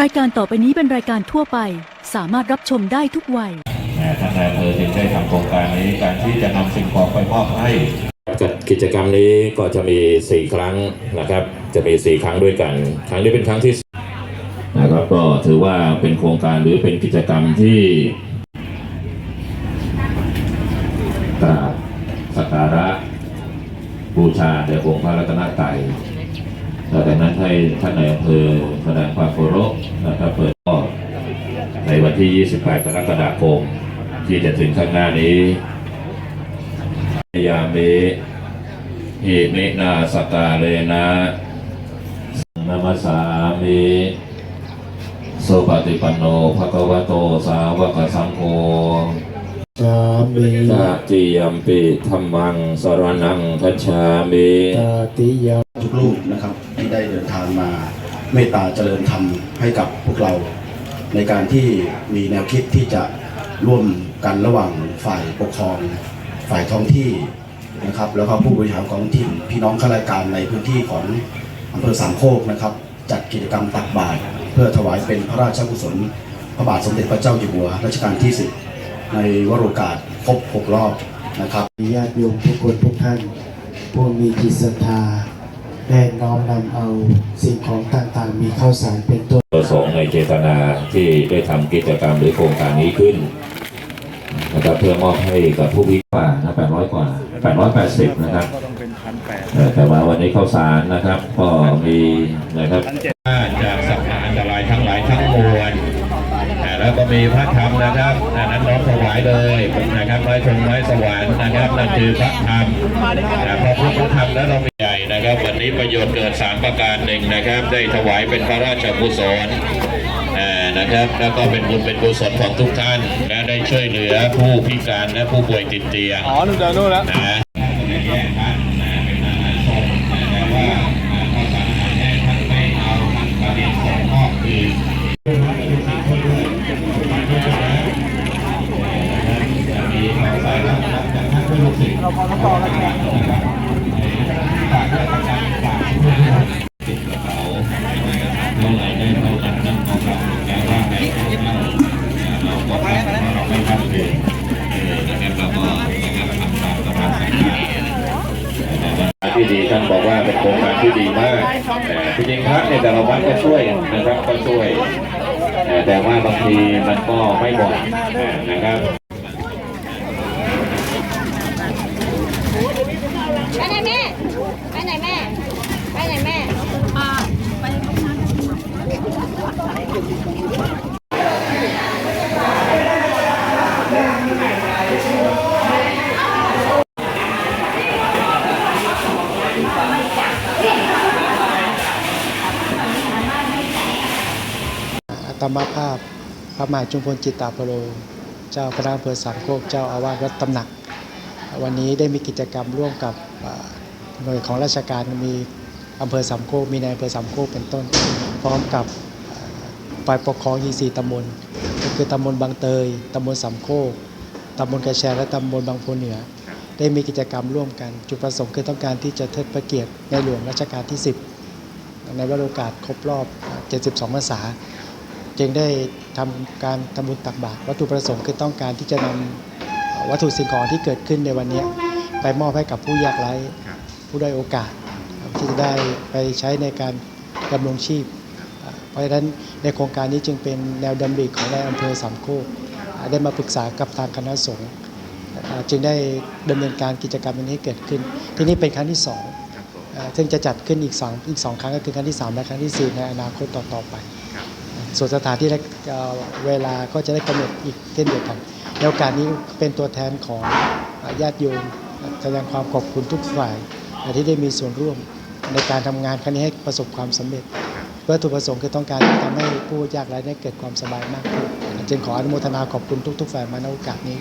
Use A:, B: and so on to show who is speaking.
A: รายการต่อไปนี้เป็นรายการทั่วไป สามารถรับชมได้ทุกวัย
B: นะท่านนายอำเภอจึงได้ทำโครงการนี้การที่จะนำสิ่งของไปมอบให้
C: จัดกิจกรรมนี้ก็จะมี 4 ครั้งนะครับ จะมี 4 ครั้งด้วยกัน ครั้งนี้เป็นครั้งที่นะครับก็ถือว่าเป็นโครงการหรือเป็นกิจกรรมที่กราบสักการะบูชาแด่องค์พระรัตนตรัย หลังจากนั้นให้ท่านในายอำเภอแสดงความเคารพนะครับเปิดก็ในวันที่ 28 กรกฎาคม ที่จะถึงข้างหน้านี้ยามิอิมินาสกาเลนะนามาสามิสุปฏิปันโนภะคะวะโตสาวกสังโฆ
D: สามี
C: ตาติยัมปิธรรมังสรนังคัจฉามิ
D: ตาติยา
E: ทุกรูปนะครับที่ ได้เดินทางมาเมตตาเจริญธรรมให้กับพวกเรา ในการที่มีแนวคิดที่จะร่วมกันระหว่างฝ่ายปกครอง ฝ่ายท้องที่นะครับ แล้วก็ผู้บริหารของถิ่นพี่น้องข้าราชการในพื้นที่ของอำเภอสามโคกนะครับ จัดกิจกรรมตักบาตรเพื่อถวายเป็นพระราชกุศล พระบาทสมเด็จพระเจ้าอยู่หัวรัชกาลที่10ในวโรกาสครบ6รอบนะครับ
D: ญาติโยมทุกคนทุกท่านผู้มีจิตศรัทธา ได้น้อมนำเอาสิ่งของต่างๆ มีข้าวสารเป็นต้น
C: ประสงค์ในเจตนาที่ได้ทำกิจกรรมหรือโครงการนี้ขึ้นนะครับเพื่อมอบให้กับผู้พิการนะ800 กว่า 880 นะครับเอ่อแต่ว่าวันนี้ข้าวสารนะครับ ก็มีนะครับ
B: จากสัพพะอันตรายทั้งหลายทั้งมวลอ่าแล้วก็มีพระธรรมนะครับอันนั้นน้อมถวายเลยนะครับไม้ชงไม้สวรรค์นะครับนั่นคือพระธรรมอ่าพอพูดพระธรรมแล้วเรามีใหญ่ นะครับ วันนี้ประโยชน์เกิดสามประการหนึ่งนะครับ ได้ถวายเป็นพระราชกุศลอ่านะครับ แล้วก็เป็นบุญเป็นกุศลของทุกท่านและได้ช่วยเหลือผู้พิการและผู้ป่วยติดเตียง
F: อ๋อหนุ่มเดินนู่นแล้ว
B: นะ ที่ดีท่านบอกว่าเป็นโครงการที่ดีมากแต่ที่จริงพระในยแต่ละวัดก็ช่วยนะครับก็ช่วย แต่แต่ว่าบางทีมันก็ไม่บ่อยนะครับ
G: ไปไหนแม่ ไปไหนแม่ ไปไหนแม่
D: อัตมภาพ พระมหาจุมพลจิตตาพโล เจ้าคณะอำเภอสามโคกเจ้าอาวาสวัดตำหนัก วันนี้ได้มีกิจกรรมร่วมกับหน่วยของราชการมีอำเภอสามโคกมีในอำเภอสามโคกเป็นต้น พร้อมกับฝ่ายปกครองยี่สี่ตำบลก็คือตำบลบางเตยตำบลสามโคกตำบลกระแชและตำบลบางโพเหนือ ได้มีกิจกรรมร่วมกัน จุดประสงค์คือต้องการที่จะเทิดพระเกียรติในหลวงรัชกาลที่ 10 ในวโรกาสครบรอบ 72พรรษา จึงได้ทำการทำบุญตักบาตรวัตถุประสงค์คือต้องการที่จะนำวัตถุสิ่งของที่เกิดขึ้นในวันนี้ไปมอบให้กับผู้ยากไร้ผู้ได้อยโอกาสที่จะได้ไปใช้ในการดำรงชีพ เพราะฉะนั้นในโครงการนี้จึงเป็นแนวดำริของนายอำเภอสามโคกอ่าได้มาปรึกษากับทางคณะสงฆ์อ่าจึงได้ดำเนินการกิจกรรมอันนี้เกิดขึ้น ที่นี่เป็นครั้งที่สองอ่าซึ่งจะจัดขึ้นอีกสองอีกสองครั้งก็คือครั้งที่สามและครั้งที่สี่ในอนาคตต่อๆไป ส่วนสถานที่และเวลาก็จะได้กำหนดอีกเช่นเดียวกันในโอกาสนี้เป็นตัวแทนของญาติโยมแสดงความขอบคุณทุกฝ่ายที่ได้มีส่วนร่วมในการทำงานครั้งนี้ให้ประสบความสำเร็จเพื่อวัตถุประสงค์คือต้องการที่ทำให้ผู้ยากไร้ได้เกิดความสบายมากขึ้นจึงขออนุโมทนาขอบคุณทุก ๆ ฝ่ายมาในโอกาสนี้